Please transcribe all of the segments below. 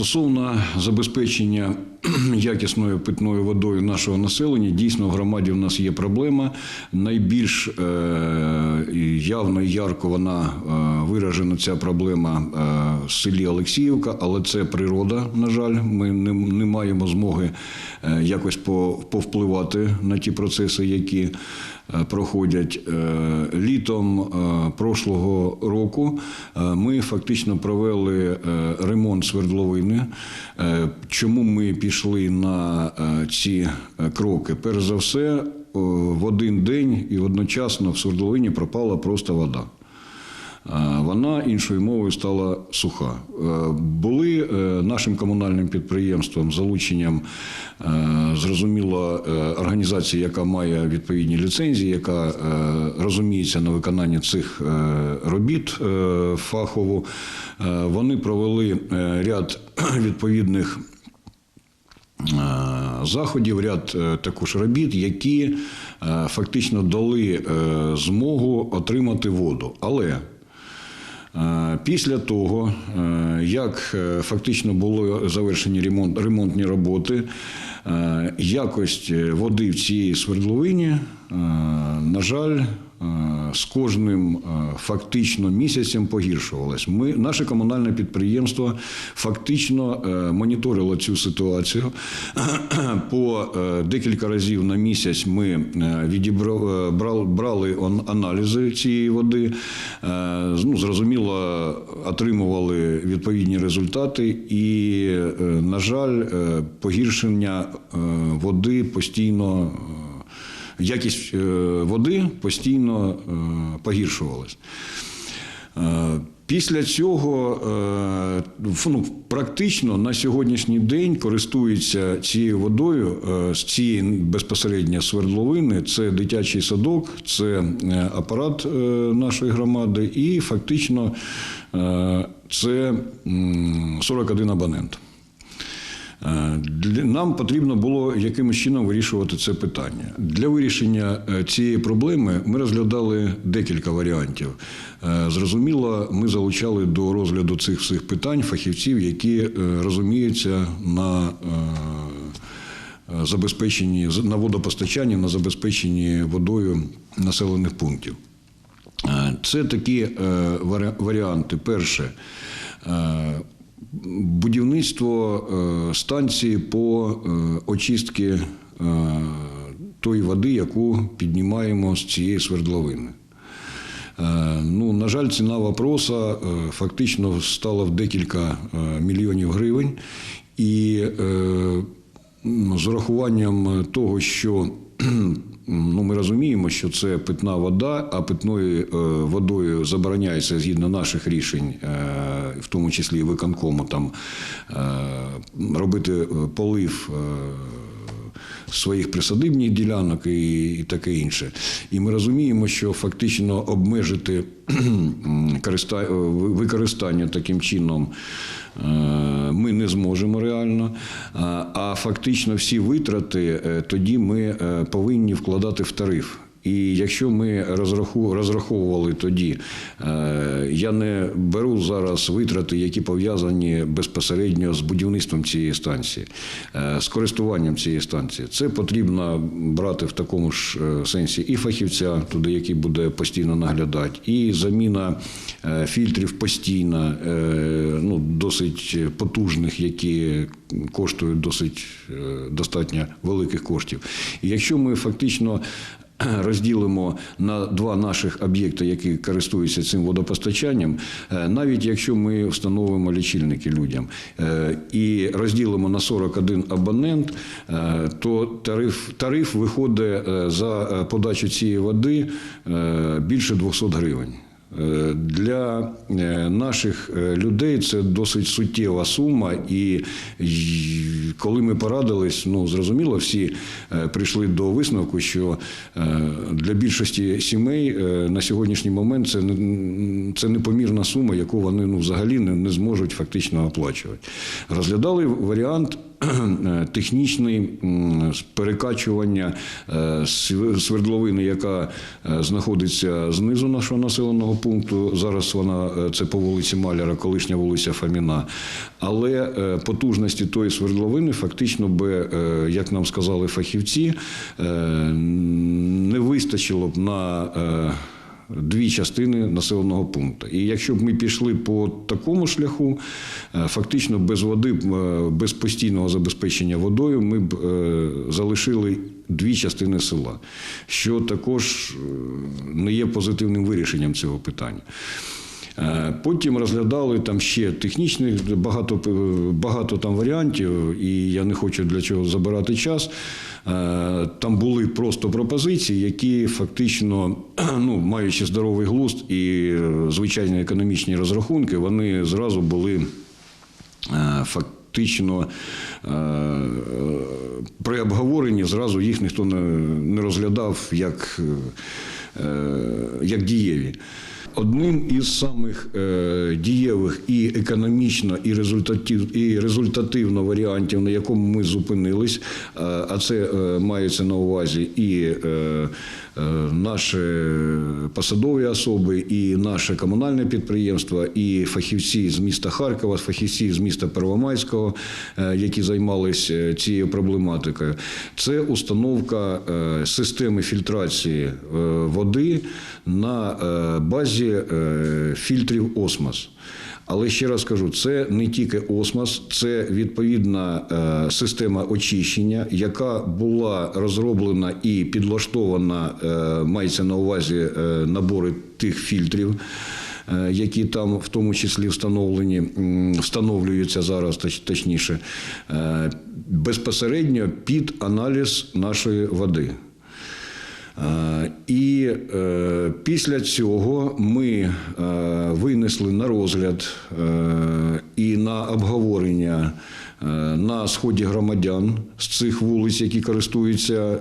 Стосовно забезпечення якісною питною водою нашого населення, дійсно в громаді в нас є проблема. Найбільш е, явно і ярко вона е, виражена ця проблема е, в селі Олексіївка, але це природа, на жаль. Ми не, не маємо змоги якось по- повпливати на ті процеси, які проходять. Е, Літом е, прошлого року е, ми фактично провели е, ремонт свердловини. Е, Чому ми пішли на е, ці е, кроки? Перш за все, в один день і одночасно в свердловині пропала просто вода. Вона іншою мовою стала суха. Е, Були е, нашим комунальним підприємством залученням е, зрозуміло організації, яка має відповідні ліцензії, яка розуміється на виконанні цих робіт фахово. Вони провели ряд відповідних заходів, ряд також робіт, які фактично дали змогу отримати воду. Але Після того, е, як е, фактично були завершені ремонт, ремонтні роботи, якость води в цій свердловині, е, на жаль, е, з кожним е, фактично місяцем погіршувалась. Ми, наше комунальне підприємство фактично е, моніторило цю ситуацію. По е, декілька разів на місяць ми е, відібра- е, брали, аналізи цієї води. Е, Ну, зрозуміло, отримували відповідні результати, і, е, на жаль, е, погіршення е, води постійно. Якість е, води постійно е, погіршувалась. Е, Після цього ну, практично на сьогоднішній день користуються цією водою з цієї безпосередньо свердловини. Це дитячий садок, це апарат нашої громади, і фактично це м, 41 абонент. Е, Нам потрібно було якимось чином вирішувати це питання. Для вирішення е, цієї проблеми ми розглядали декілька варіантів. Е, Зрозуміло, ми залучали до розгляду цих всіх питань фахівців, які розуміються на забезпеченні на водопостачанні, на забезпеченні водою населених пунктів. Це такі варіанти. Перше. Будівництво е, станції по е, очистці е, тої води, яку піднімаємо з цієї свердловини. Ну, на жаль, ціна вопроса фактично стала в декілька мільйонів гривень. І з урахуванням того, що ну, ми розуміємо, що це питна вода, а питною е, водою забороняється згідно наших рішень, е, в тому числі і виконкому, там, е, робити полив. Своїх присадибних ділянок і, і таке інше. І ми розуміємо, що фактично обмежити е, використання таким чином е, ми не зможемо реально. А, фактично всі витрати е, тоді ми повинні вкладати в тариф. І якщо ми розраховували тоді, е, я не беру зараз витрати, які пов'язані безпосередньо з будівництвом цієї станції, е, з користуванням цієї станції. Це потрібно брати в такому ж е, сенсі і фахівця, туди, який буде постійно наглядати, і заміна фільтрів постійна, е, ну, досить потужних, які коштують досить достатньо великих коштів. І якщо ми фактично розділимо на два наших об'єкти, які користуються цим водопостачанням, е, навіть якщо ми встановимо лічильники людям е, і розділимо на 41 абонент, е, то тариф, тариф виходить за подачу цієї води більше 200 гривень. Е, Для е, наших е, людей це досить суттєва сума, і коли ми порадились, ну зрозуміло, всі прийшли до висновку, що для більшості сімей на сьогоднішній момент це не- це непомірна сума, яку вони ну взагалі не, не зможуть фактично оплачувати. Розглядали варіант е, технічний м, перекачування е, свердловини, яка е, знаходиться знизу нашого населеного пункту. Зараз вона е, це по вулиці Маляра, колишня вулиця Фаміна. Але потужності тої свердловини фактично би, як нам сказали фахівці, не вистачило б на дві частини населеного пункту. І якщо б ми пішли по такому шляху, е, фактично без води, е, без постійного забезпечення водою, ми б е, залишили дві частини села, що також не є позитивним вирішенням цього питання. Е, Потім розглядали там ще технічних багато, е, багато там варіантів, і я не хочу для чого забирати час. Е, Там були просто пропозиції, які фактично, ну, маючи здоровий глузд і звичайні економічні розрахунки, вони зразу були фактично е, при обговоренні зразу їх ніхто не, розглядав як, як дієві. Одним із самих е, дієвих і економічно, і, результатив, і результативно варіантів, на якому ми зупинились, е, а це е, мається на увазі і е, е, наші посадові особи, і наше комунальне підприємство, і фахівці з міста Харкова, фахівці з міста Первомайського, е, які займалися цією проблематикою. Це установка е, системи фільтрації е, води на е, базі е, фільтрів осмос. Але ще раз кажу, це не тільки осмос, це відповідна е, система очищення, яка була розроблена і підлаштована, е, мається на увазі е, набори тих фільтрів. Які там в тому числі встановлені, встановлюються зараз, точ- точніше, безпосередньо під аналіз нашої води. Е, І е, після цього ми е, винесли на розгляд і на обговорення на сході громадян з цих вулиць, які користуються е,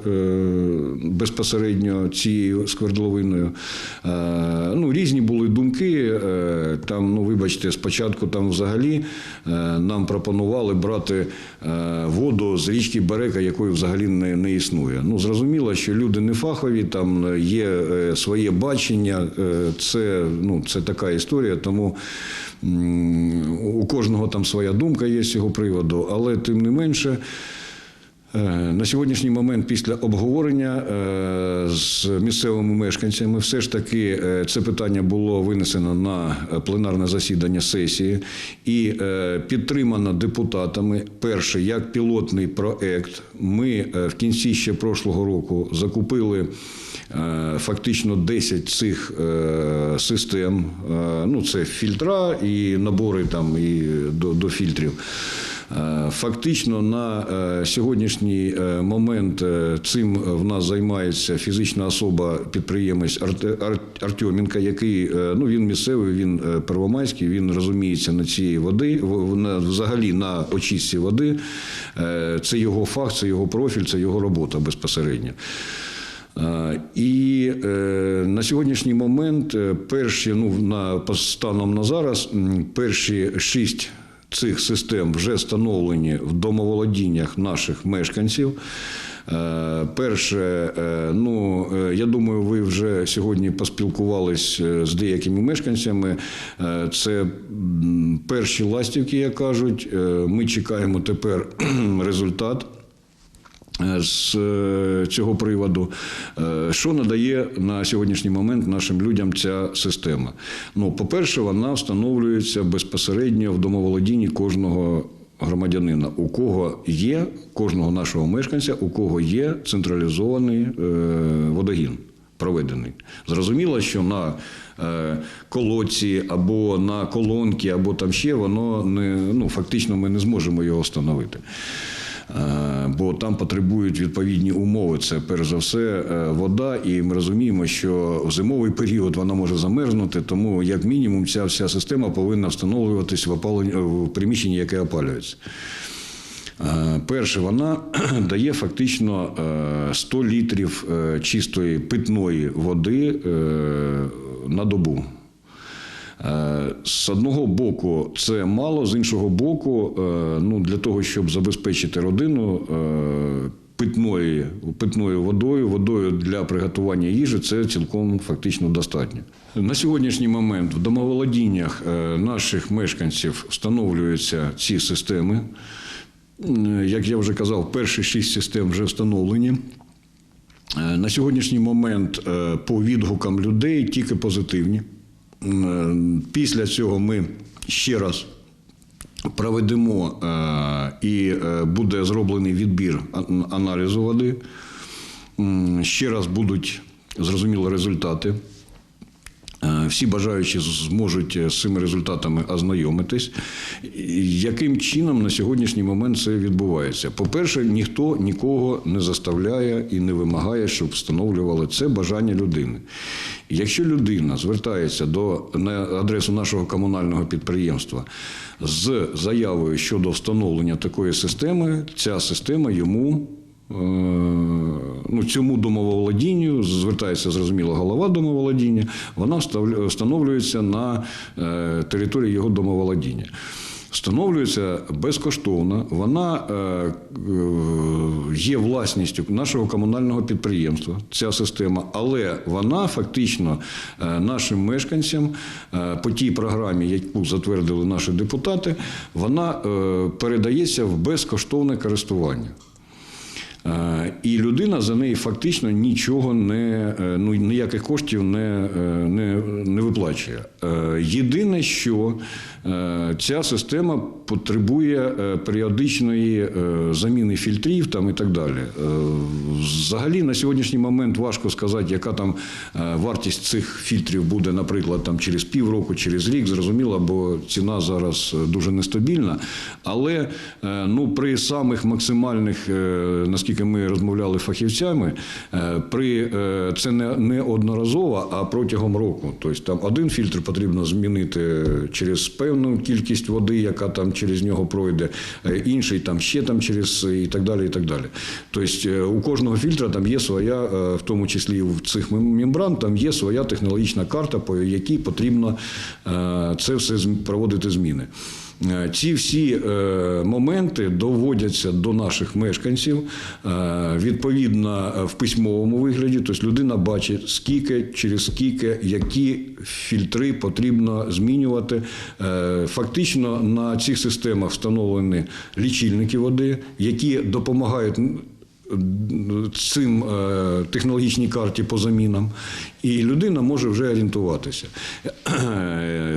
безпосередньо цією сквердловиною. Е, Ну, різні були думки. е, Там, ну, вибачте, спочатку там взагалі е, нам пропонували брати е, воду з річки Берека, якої взагалі не, не існує. Ну, зрозуміло, що люди не фахові, там є е, своє бачення. е, Це, ну, це така історія, тому у кожного там своя думка є з цього приводу, але тим не менше. Е, На сьогоднішній момент, після обговорення е, з місцевими мешканцями, все ж таки е, це питання було винесено на пленарне засідання сесії і підтримано депутатами. Перше, як пілотний проект, ми в кінці ще прошлого року закупили. Фактично 10 цих систем. Ну, це фільтра і набори там і до, до фільтрів. Е, Фактично на е, сьогоднішній е, момент цим в нас займається фізична особа, підприємець Арте- який ну він місцевий, він первомайський, він розуміється на цій води, взагалі на очистці води. Це його фах, це його профіль, це його робота безпосередньо. І на сьогоднішній момент перші, ну на станом на зараз, перші шість цих систем вже встановлені в домоволодіннях наших мешканців. Е, Перше, е, ну е, я думаю, ви вже сьогодні поспілкувались з деякими мешканцями. Це перші ластівки, як кажуть. Ми чекаємо тепер результат з е, цього приводу. Е, Що надає на сьогоднішній момент нашим людям ця система? Ну, по-перше, вона встановлюється безпосередньо в домоволодінні кожного громадянина, у кого є кожного нашого мешканця, у кого є централізований е, водогін. Проведений. Зрозуміло, що на е, колодці або на колонки, або там ще воно не ну фактично ми не зможемо його встановити. Е, Бо там потребують відповідні умови. Це перш за все е, вода, і ми розуміємо, що в зимовий період вона може замерзнути, тому як мінімум ця вся система повинна встановлюватись в опалені в приміщенні, яке опалюється. Е, Перше, вона дає фактично е, 100 літрів чистої питної води на добу. Е, З одного боку, це мало, з іншого боку, е, ну, для того, щоб забезпечити родину е, питною, питною водою, водою для приготування їжі, це цілком фактично достатньо. На сьогоднішній момент в домоволодіннях наших мешканців встановлюються ці системи. Як я вже казав, перші шість систем вже встановлені. На сьогоднішній момент по відгукам людей тільки позитивні. Е, Після цього ми ще раз проведемо е, і е, буде зроблений відбір аналізу води. Ще раз будуть зрозумілі результати. Е, Всі бажаючі зможуть е, з цими результатами ознайомитись. Яким чином на сьогоднішній момент це відбувається? По-перше, ніхто нікого не заставляє і не вимагає, щоб встановлювали це бажання людини. Якщо людина звертається до на адресу нашого комунального підприємства з заявою щодо встановлення такої системи, ця система йому ну, цьому домоволодінню звертається зрозуміло голова домоволодіння, вона встановлюється на е, території його домоволодіння. Встановлюється безкоштовно, вона е, е, є власністю нашого комунального підприємства, ця система, але вона фактично е, нашим мешканцям е, по тій програмі, яку затвердили наші депутати, вона е, передається в безкоштовне користування. Е, І людина за неї фактично нічого не е, ну ніяких коштів не, е, не, не виплачує. Єдине, що ця система потребує е, періодичної е, заміни фільтрів там і так далі. Е, Взагалі на сьогоднішній момент важко сказати, яка там е, вартість цих фільтрів буде, наприклад, там через півроку, через рік, зрозуміло, бо ціна зараз е, дуже нестабільна. Але е, ну, при самих максимальних, е, наскільки ми розмовляли фахівцями, е, при е, це не, одноразово, а протягом року. Тобто там один фільтр потрібно змінити через певну кількість води, яка там через нього пройде, е, інший там ще там через і так далі. І так далі. Тобто е, у кожного фільтра там є своя, е, в тому числі і в цих мембран, там є своя технологічна карта, по якій потрібно е, це все проводити зміни. Е, Ці всі е, моменти доводяться до наших мешканців е, відповідно в письмовому вигляді. Тобто людина бачить, скільки, через скільки, які фільтри потрібно змінювати. Фактично на цих системах встановлені лічильники води, які допомагають цим е, технологічній карті по замінам, і людина може вже орієнтуватися.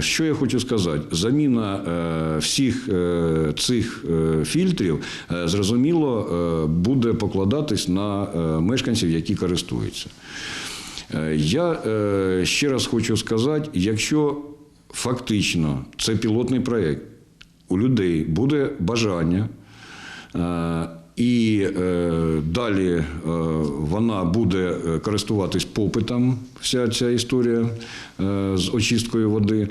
Що я хочу сказати? Заміна е, всіх е, цих фільтрів, зрозуміло, буде покладатись на мешканців, які користуються. Я ще раз хочу сказати, якщо фактично це пілотний проєкт, у людей буде бажання. І е, далі е, вона буде е, користуватись попитом, вся ця історія з очисткою води.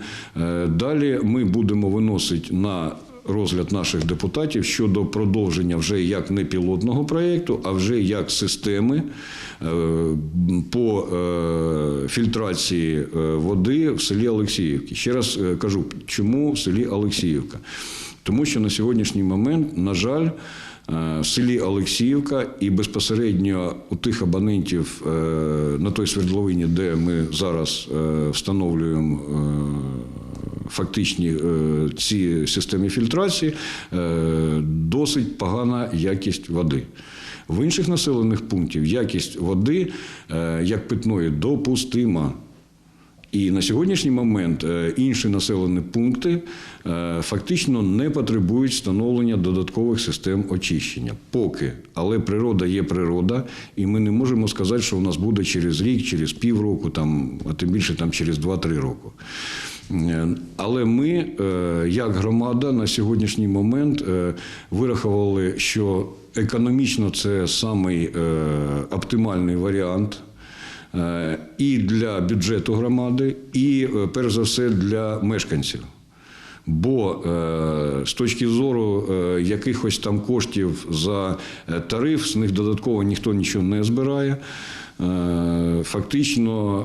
Далі ми будемо виносити на розгляд наших депутатів щодо продовження вже як не пілотного проєкту, а вже як системи по фільтрації води в селі Олексіївки. Ще раз кажу, чому в селі Олексіївка? Тому що на сьогоднішній момент, на жаль, в селі Олексіївка і безпосередньо у тих абонентів е, на той свердловині, де ми зараз е, встановлюємо е, фактичні е, ці системи фільтрації, е, досить погана якість води. В інших населених пунктів якість води е, як питної допустима. І на сьогоднішній момент е, інші населені пункти е, фактично не потребують встановлення додаткових систем очищення. Поки. Але природа є природа, і ми не можемо сказати, що у нас буде через рік, через півроку, там, а тим більше там, через 2-3 роки. Е, Але ми, як громада, на сьогоднішній момент вирахували, що економічно це самий оптимальний варіант. Е, і для бюджету громади, і е, перш за все для мешканців. Бо е, з точки зору якихось там коштів за тариф, з них додатково ніхто нічого не збирає. Фактично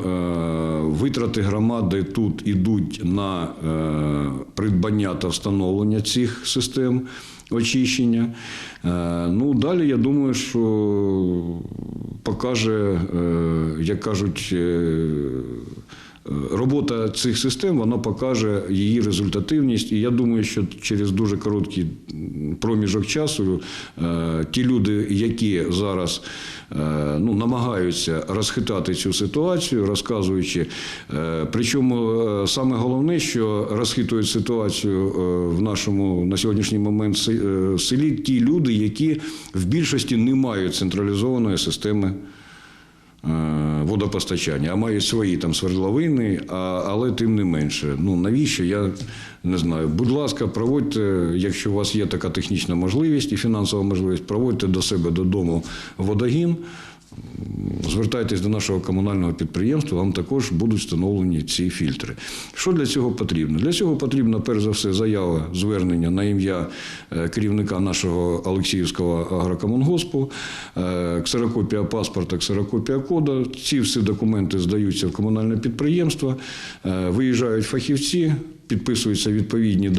витрати громади тут ідуть на придбання та встановлення цих систем очищення. Е, Ну, далі я думаю, що покаже, е, як кажуть, е, Робота цих систем вона покаже її результативність, і я думаю, що через дуже короткий проміжок часу е, ті люди, які зараз е, ну, намагаються розхитати цю ситуацію, розказуючи. е, Причому саме головне, що розхитують ситуацію в нашому на сьогоднішній момент се- селі ті люди, які в більшості не мають централізованої системи водопостачання, а мають свої там свердловини, а, але тим не менше. Ну навіщо? Я не знаю. Будь ласка, проводьте, якщо у вас є така технічна можливість і фінансова можливість, проводьте до себе додому водогін. Звертайтесь до нашого комунального підприємства, вам також будуть встановлені ці фільтри. Що для цього потрібно? Для цього потрібно, перш за все, заява звернення на ім'я е, керівника нашого Олексіївського агрокомунгоспу, е, ксерокопія паспорта, ксерокопія кода. Ці всі документи здаються в комунальне підприємство, е, виїжджають фахівці. Підписуються відповідні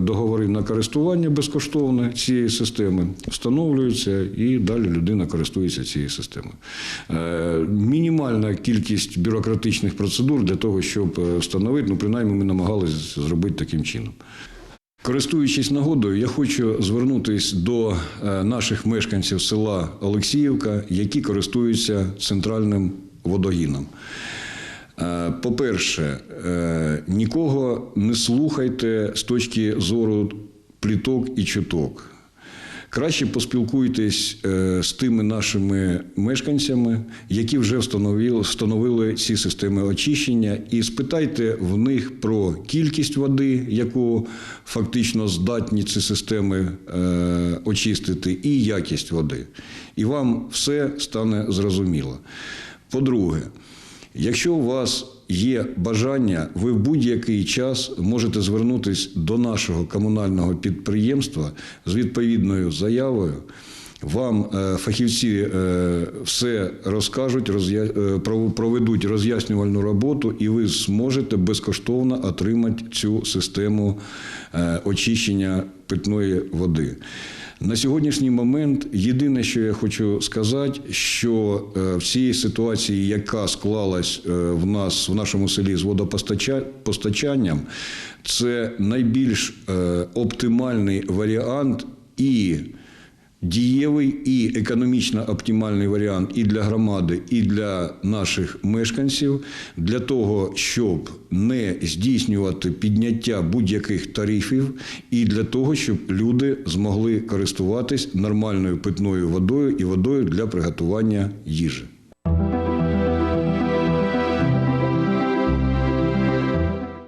договори на користування безкоштовне цієї системи, встановлюються і далі людина користується цією системою. Е, Мінімальна кількість бюрократичних процедур для того, щоб е, встановити, ну принаймні ми намагалися зробити таким чином. Користуючись нагодою, я хочу звернутися до е, наших мешканців села Олексіївка, які користуються центральним водогіном. Е, По-перше, е, нікого не слухайте з точки зору пліток і чуток. Краще поспілкуйтесь е, з тими нашими мешканцями, які вже встановили, встановили ці системи очищення, і спитайте в них про кількість води, яку фактично здатні ці системи очистити, і якість води. І вам все стане зрозуміло. По-друге, Якщо у вас є бажання, ви в будь-який час можете звернутися до нашого комунального підприємства з відповідною заявою. Вам е, фахівці е, все розкажуть, е, проведуть роз'яснювальну роботу, і ви зможете безкоштовно отримати цю систему очищення питної води. На сьогоднішній момент єдине, що я хочу сказати, що е, в цій ситуації, яка склалась е, в нас в нашому селі з водопостачанням, це найбільш е, оптимальний варіант і дієвий і економічно оптимальний варіант і для громади, і для наших мешканців для того, щоб не здійснювати підняття будь-яких тарифів, і для того, щоб люди змогли користуватись нормальною питною водою і водою для приготування їжі.